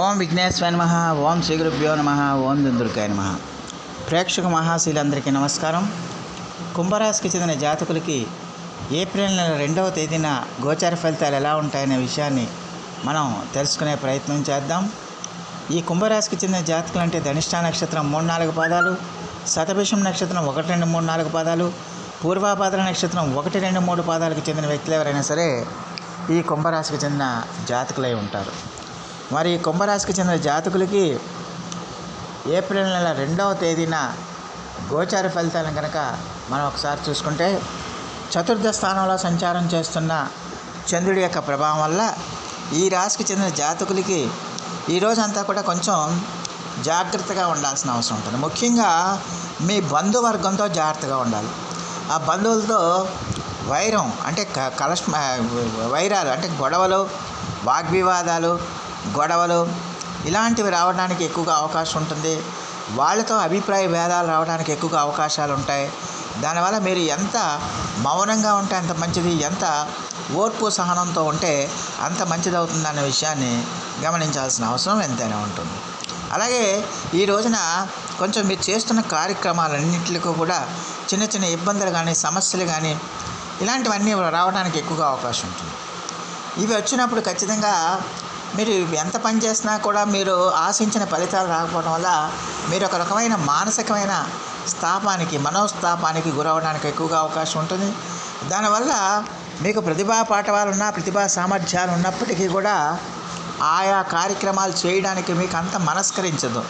ఓం విఘ్నేశ్వర నమ ఓం శ్రీ గురుభ్యో నమ ఓం దుందుర్గాయ నమ. ప్రేక్షక మహాశీలందరికీ నమస్కారం. కుంభరాశికి చెందిన జాతకులకి ఏప్రిల్ నెల రెండవ తేదీన గోచార ఫలితాలు ఎలా ఉంటాయనే విషయాన్ని మనం తెలుసుకునే ప్రయత్నం చేద్దాం. ఈ కుంభరాశికి చెందిన జాతకులు అంటే ధనిష్ఠా నక్షత్రం మూడు నాలుగు పాదాలు శతభిషం నక్షత్రం ఒకటి రెండు మూడు నాలుగు పాదాలు పూర్వాపాద్ర నక్షత్రం ఒకటి రెండు మూడు పాదాలకు చెందిన వ్యక్తులు ఎవరైనా సరే ఈ కుంభరాశికి చెందిన జాతకులై ఉంటారు. మరి కుంభరాశికి చెందిన జాతకులకి ఏప్రిల్ నెల రెండవ తేదీన గోచార ఫలితాలను కనుక మనం ఒకసారి చూసుకుంటే చతుర్థ స్థానంలో సంచారం చేస్తున్న చంద్రుడి యొక్క ప్రభావం వల్ల ఈ రాశికి చెందిన జాతకులకి ఈ రోజంతా కూడా కొంచెం జాగ్రత్తగా ఉండాల్సిన అవసరం ఉంటుంది. ముఖ్యంగా మీ బంధువర్గంతో జాగ్రత్తగా ఉండాలి. ఆ బంధువులతో వైరం అంటే క కలష్ వైరాలు అంటే గొడవలు వాగ్వివాదాలు గొడవలు ఇలాంటివి రావడానికి ఎక్కువగా అవకాశం ఉంటుంది. వాళ్ళతో అభిప్రాయ భేదాలు రావడానికి ఎక్కువగా అవకాశాలు ఉంటాయి. దానివల్ల మీరు ఎంత మౌనంగా ఉంటే అంత మంచిది ఎంత ఓర్పు సహనంతో ఉంటే అంత మంచిది అవుతుందన్న విషయాన్ని గమనించాల్సిన అవసరం ఎంతైనా ఉంటుంది. అలాగే ఈ రోజున కొంచెం మీరు చేస్తున్న కార్యక్రమాలన్నింటికి కూడా చిన్న చిన్న ఇబ్బందులు కానీ సమస్యలు కానీ ఇలాంటివన్నీ రావడానికి ఎక్కువగా అవకాశం ఉంటుంది. ఇవి వచ్చినప్పుడు ఖచ్చితంగా మీరు ఎంత పని చేసినా కూడా మీరు ఆశించిన ఫలితాలు రాకపోవడం వల్ల మీరు ఒక రకమైన మానసికమైన స్థాపానికి మనోస్థాపానికి గురవడానికి ఎక్కువగా అవకాశం ఉంటుంది. దానివల్ల మీకు ప్రతిభా పాఠవాలున్నా ప్రతిభా సామర్థ్యాలు ఉన్నప్పటికీ కూడా ఆయా కార్యక్రమాలు చేయడానికి మీకు అంత మనస్కరించదు.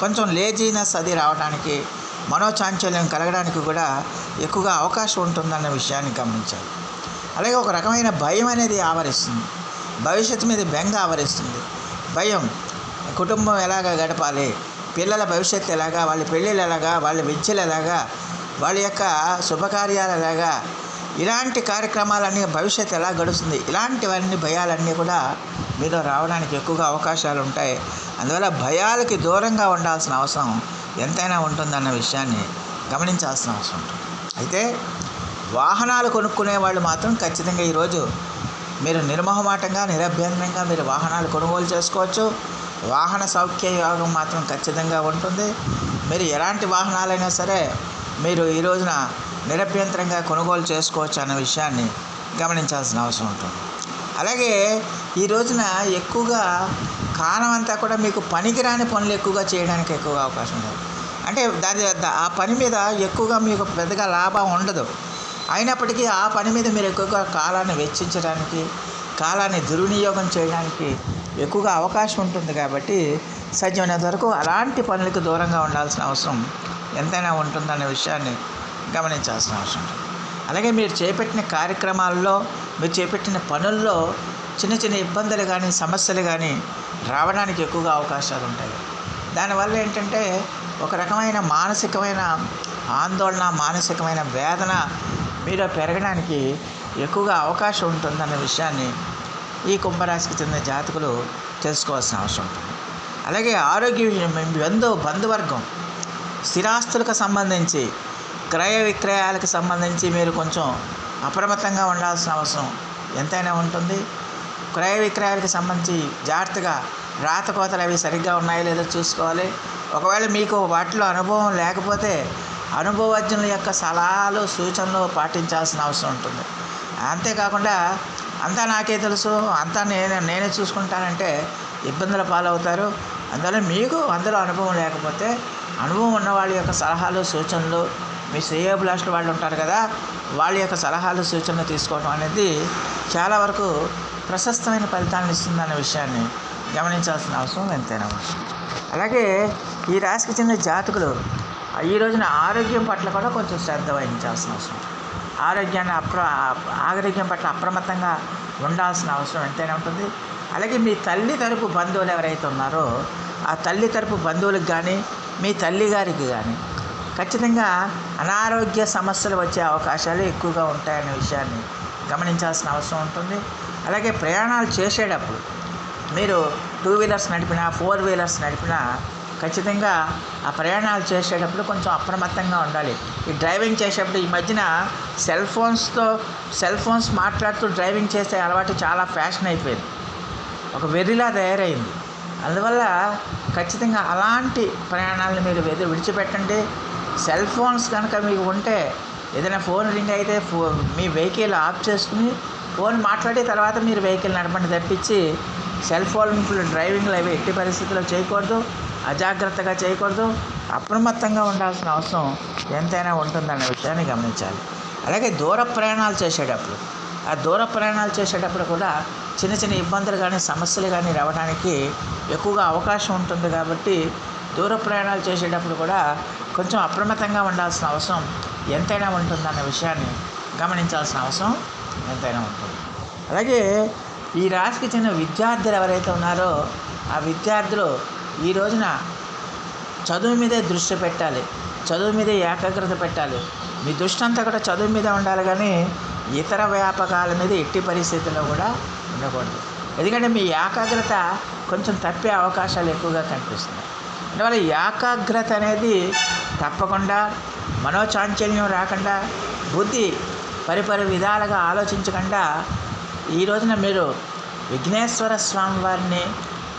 కొంచెం లేజీనెస్ అది రావడానికి మనోచాంచల్యం కలగడానికి కూడా ఎక్కువగా అవకాశం ఉంటుందన్న విషయాన్ని గమనించాలి. అలాగే ఒక రకమైన భయం అనేది ఆవరిస్తుంది. భవిష్యత్తు మీద బెంగ ఆవరిస్తుంది. భయం. కుటుంబం ఎలాగ గడపాలి? పిల్లల భవిష్యత్తు ఎలాగా? వాళ్ళ పెళ్ళిళ్ళు ఎలాగా? వాళ్ళ విద్యలు ఎలాగా? వాళ్ళ యొక్క శుభకార్యాలు ఎలాగా? ఇలాంటి కార్యక్రమాలన్నీ భవిష్యత్తు ఎలా గడుస్తుంది? ఇలాంటివన్నీ భయాలన్నీ కూడా మీలో రావడానికి ఎక్కువగా అవకాశాలు ఉంటాయి. అందువల్ల భయాలకి దూరంగా ఉండాల్సిన అవసరం ఎంతైనా ఉంటుందన్న విషయాన్ని గమనించాల్సిన అవసరం ఉంటుంది. అయితే వాహనాలు కొనుక్కునే వాళ్ళు మాత్రం ఖచ్చితంగా ఈరోజు మీరు నిర్మోహమాటంగా నిరభ్యంతరంగా మీరు వాహనాలు కొనుగోలు చేసుకోవచ్చు. వాహన సౌఖ్య యోగం మాత్రం ఖచ్చితంగా ఉంటుంది. మీరు ఎలాంటి వాహనాలైనా సరే మీరు ఈ రోజున నిరభ్యంతరంగా కొనుగోలు చేసుకోవచ్చు అన్న విషయాన్ని గమనించాల్సిన అవసరం ఉంటుంది. అలాగే ఈ రోజున ఎక్కువగా కాలం అంతా కూడా మీకు పనికిరాని పనులు ఎక్కువగా చేయడానికి ఎక్కువగా అవకాశం ఉంది. అంటే దాని ఆ పని మీద ఎక్కువగా మీకు పెద్దగా లాభం ఉండదు. అయినప్పటికీ ఆ పని మీద మీరు ఎక్కువగా కాలాన్ని వెచ్చించడానికి కాలాన్ని దుర్వినియోగం చేయడానికి ఎక్కువగా అవకాశం ఉంటుంది కాబట్టి సాధ్యమైనంత వరకు అలాంటి పనులకు దూరంగా ఉండాల్సిన అవసరం ఎంతైనా ఉంటుందనే విషయాన్ని గమనించాల్సిన అవసరం. ఉంటుంది అలాగే మీరు చేపట్టిన కార్యక్రమాల్లో మీరు చేపట్టిన పనుల్లో చిన్న చిన్న ఇబ్బందులు కానీ సమస్యలు కానీ రావడానికి ఎక్కువగా అవకాశాలు ఉంటాయి. దానివల్ల ఏంటంటే ఒక రకమైన మానసికమైన ఆందోళన మానసికమైన వేదన మీలో పెరగడానికి ఎక్కువగా అవకాశం ఉంటుందన్న విషయాన్ని ఈ కుంభరాశికి చెందిన జాతకులు తెలుసుకోవాల్సిన అవసరం ఉంటుంది. అలాగే ఆరోగ్య విషయం బంధు బంధువర్గం స్థిరాస్తులకు సంబంధించి క్రయ విక్రయాలకు సంబంధించి మీరు కొంచెం అప్రమత్తంగా ఉండాల్సిన అవసరం ఎంతైనా ఉంటుంది. క్రయ విక్రయాలకు సంబంధించి జాగ్రత్తగా రాతకోతలు అవి సరిగ్గా ఉన్నాయో లేదో చూసుకోవాలి. ఒకవేళ మీకు వాటిలో అనుభవం లేకపోతే అనుభవజ్ఞుల యొక్క సలహాలు సూచనలు పాటించాల్సిన అవసరం ఉంటుంది. అంతేకాకుండా అంతా నాకే తెలుసు అంతా నేను నేనే చూసుకుంటానంటే ఇబ్బందుల పాలవుతారు. అందువల్ల మీకు అందులో అనుభవం లేకపోతే అనుభవం ఉన్న వాళ్ళ యొక్క సలహాలు సూచనలు మీ శ్రేయోభిలాషులు వాళ్ళు ఉంటారు కదా వాళ్ళ యొక్క సలహాలు సూచనలు తీసుకోవడం అనేది చాలా వరకు ప్రశస్తమైన ఫలితాలను ఇస్తుందన్న విషయాన్ని గమనించాల్సిన అవసరం ఎంతైనా అలాగే ఈ రాశికి చెందిన జాతకులు ఈ రోజున ఆరోగ్యం పట్ల కూడా కొంచెం శ్రద్ధ వహించాల్సిన అవసరం. ఆరోగ్యాన్ని అప్ర ఆరోగ్యం పట్ల అప్రమత్తంగా ఉండాల్సిన అవసరం ఎంతైనా ఉంటుంది. అలాగే మీ తల్లి తరపు బంధువులు ఎవరైతే ఉన్నారో ఆ తల్లి తరపు బంధువులకు కానీ మీ తల్లి గారికి కానీ ఖచ్చితంగా అనారోగ్య సమస్యలు వచ్చే అవకాశాలు ఎక్కువగా ఉంటాయనే విషయాన్ని గమనించాల్సిన అవసరం ఉంటుంది. అలాగే ప్రయాణాలు చేసేటప్పుడు మీరు టూ వీలర్స్ నడిపినా ఫోర్ వీలర్స్ నడిపినా ఖచ్చితంగా ఆ ప్రయాణాలు చేసేటప్పుడు కొంచెం అప్రమత్తంగా ఉండాలి. ఈ డ్రైవింగ్ చేసేటప్పుడు ఈ మధ్యన సెల్ ఫోన్స్తో సెల్ ఫోన్స్ మాట్లాడుతూ డ్రైవింగ్ చేసే అలవాటు చాలా ఫ్యాషన్ అయిపోయింది. ఒక వెర్రిలా తయారైంది. అందువల్ల ఖచ్చితంగా అలాంటి ప్రయాణాలను మీరు ఎదురు విడిచిపెట్టండి. సెల్ ఫోన్స్ కనుక మీకు ఉంటే ఏదైనా ఫోన్ రింగ్ అయితే ఫో మీ వెహికల్ ఆఫ్ చేసుకుని ఫోన్ మాట్లాడి తర్వాత మీరు వెహికల్ నడపండి తప్పించి సెల్ ఫోన్ డ్రైవింగ్లు అవి ఎట్టి పరిస్థితుల్లో చేయకూడదు. అజాగ్రత్తగా చేయకూడదు అప్రమత్తంగా ఉండాల్సిన అవసరం ఎంతైనా ఉంటుందన్న విషయాన్ని గమనించాలి. అలాగే దూర ప్రయాణాలు చేసేటప్పుడు ఆ దూర ప్రయాణాలు చేసేటప్పుడు కూడా చిన్న చిన్న ఇబ్బందులు కానీ సమస్యలు కానీ రావడానికి ఎక్కువగా అవకాశం ఉంటుంది కాబట్టి దూర ప్రయాణాలు చేసేటప్పుడు కూడా కొంచెం అప్రమత్తంగా ఉండాల్సిన అవసరం ఎంతైనా ఉంటుందన్న విషయాన్ని గమనించాల్సిన అవసరం ఎంతైనా ఉంటుంది. అలాగే ఈ రాశికి చెందిన విద్యార్థులు ఎవరైతే ఉన్నారో ఆ విద్యార్థులు ఈ రోజున చదువు మీదే దృష్టి పెట్టాలి. చదువు మీదే ఏకాగ్రత పెట్టాలి. మీ దృష్టి అంతా కూడా చదువు మీద ఉండాలి కానీ ఇతర వ్యాపకాల మీద ఎట్టి పరిస్థితుల్లో కూడా ఉండకూడదు. ఎందుకంటే మీ ఏకాగ్రత కొంచెం తప్పే అవకాశాలు ఎక్కువగా కనిపిస్తున్నాయి. అందువల్ల ఏకాగ్రత అనేది తప్పకుండా మనోచాంచల్యం రాకుండా బుద్ధి పరిపరి విధాలుగా ఆలోచించకుండా ఈ రోజున మీరు విఘ్నేశ్వర స్వామి వారిని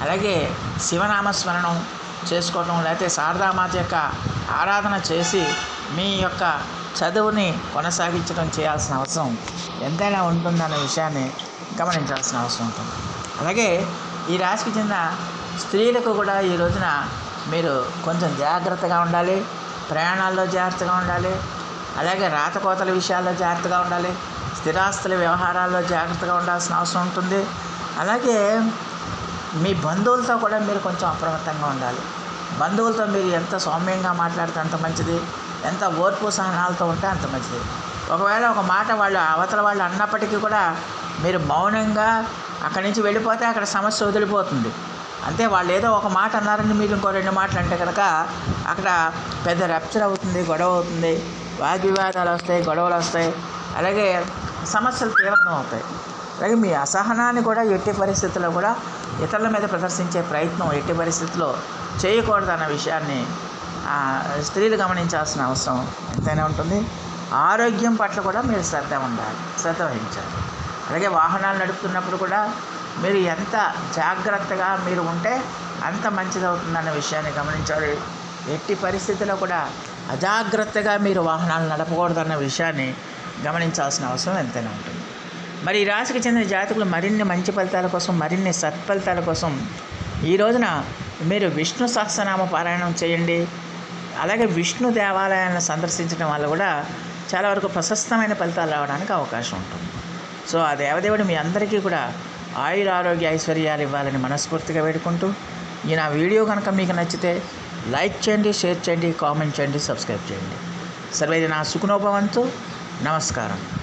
అలాగే శివనామస్మరణం చేసుకోవటం లేకపోతే శారదామాత యొక్క ఆరాధన చేసి మీ యొక్క చదువుని కొనసాగించడం చేయాల్సిన అవసరం ఎంతైనా ఉంటుందన్న విషయాన్ని గమనించాల్సిన అవసరం ఉంటుంది. అలాగే ఈ రాశికి చెందిన స్త్రీలకు కూడా ఈ రోజున మీరు కొంచెం జాగ్రత్తగా ఉండాలి ప్రయాణాల్లో జాగ్రత్తగా ఉండాలి అలాగే రాతకోతల విషయాల్లో జాగ్రత్తగా ఉండాలి స్థిరాస్తుల వ్యవహారాల్లో జాగ్రత్తగా ఉండాల్సిన అవసరం ఉంటుంది. అలాగే మీ బంధువులతో కూడా మీరు కొంచెం అప్రమత్తంగా ఉండాలి. బంధువులతో మీరు ఎంత సౌమ్యంగా మాట్లాడితే అంత మంచిది. ఎంత ఓర్పు సహనాలతో ఉంటే అంత మంచిది. ఒకవేళ ఒక మాట వాళ్ళు అవతల వాళ్ళు అన్నప్పటికీ కూడా మీరు మౌనంగా అక్కడి నుంచి వెళ్ళిపోతే అక్కడ సమస్య వదిలిపోతుంది. అంతే వాళ్ళు ఏదో ఒక మాట అన్నారని మీరు ఇంకో రెండు మాటలు అంటే కనుక అక్కడ పెద్ద రప్చర్ అవుతుంది గొడవ అవుతుంది. వాగ్వివాదాలు వస్తాయి గొడవలు వస్తాయి. అలాగే సమస్యలు తీవ్రం అవుతాయి అలాగే మీ అసహనాన్ని కూడా ఎట్టి పరిస్థితుల్లో కూడా ఇతరుల మీద ప్రదర్శించే ప్రయత్నం ఎట్టి పరిస్థితుల్లో చేయకూడదు అన్న విషయాన్ని స్త్రీలు గమనించాల్సిన అవసరం ఎంతైనా ఉంటుంది. ఆరోగ్యం పట్ల కూడా మీరు శ్రద్ధ ఉండాలి శ్రద్ధ వహించాలి. అలాగే వాహనాలు నడుపుతున్నప్పుడు కూడా మీరు ఎంత జాగ్రత్తగా మీరు ఉంటే అంత మంచిదవుతుందన్న విషయాన్ని గమనించాలి. ఎట్టి పరిస్థితుల్లో కూడా అజాగ్రత్తగా మీరు వాహనాలు నడపకూడదన్న విషయాన్ని గమనించాల్సిన అవసరం ఎంతైనా ఉంటుంది. మరి ఈ రాశికి చెందిన జాతకులు మరిన్ని మంచి ఫలితాల కోసం మరిన్ని సత్ఫలితాల కోసం ఈ రోజున మీరు విష్ణు సహస్రనామ పారాయణం చేయండి. అలాగే విష్ణు దేవాలయాలను సందర్శించడం వల్ల కూడా చాలా వరకు ప్రశస్తమైన ఫలితాలు రావడానికి అవకాశం ఉంటుంది. సో ఆ దేవదేవుడు మీ అందరికీ కూడా ఆయుర ఆరోగ్య ఐశ్వర్యాలు ఇవ్వాలని మనస్ఫూర్తిగా వేడుకుంటూ ఈ నా వీడియో కనుక మీకు నచ్చితే లైక్ చేయండి షేర్ చేయండి కామెంట్ చేయండి సబ్స్క్రైబ్ చేయండి. సర్వేది నా సుఖనోభవంతో. నమస్కారం.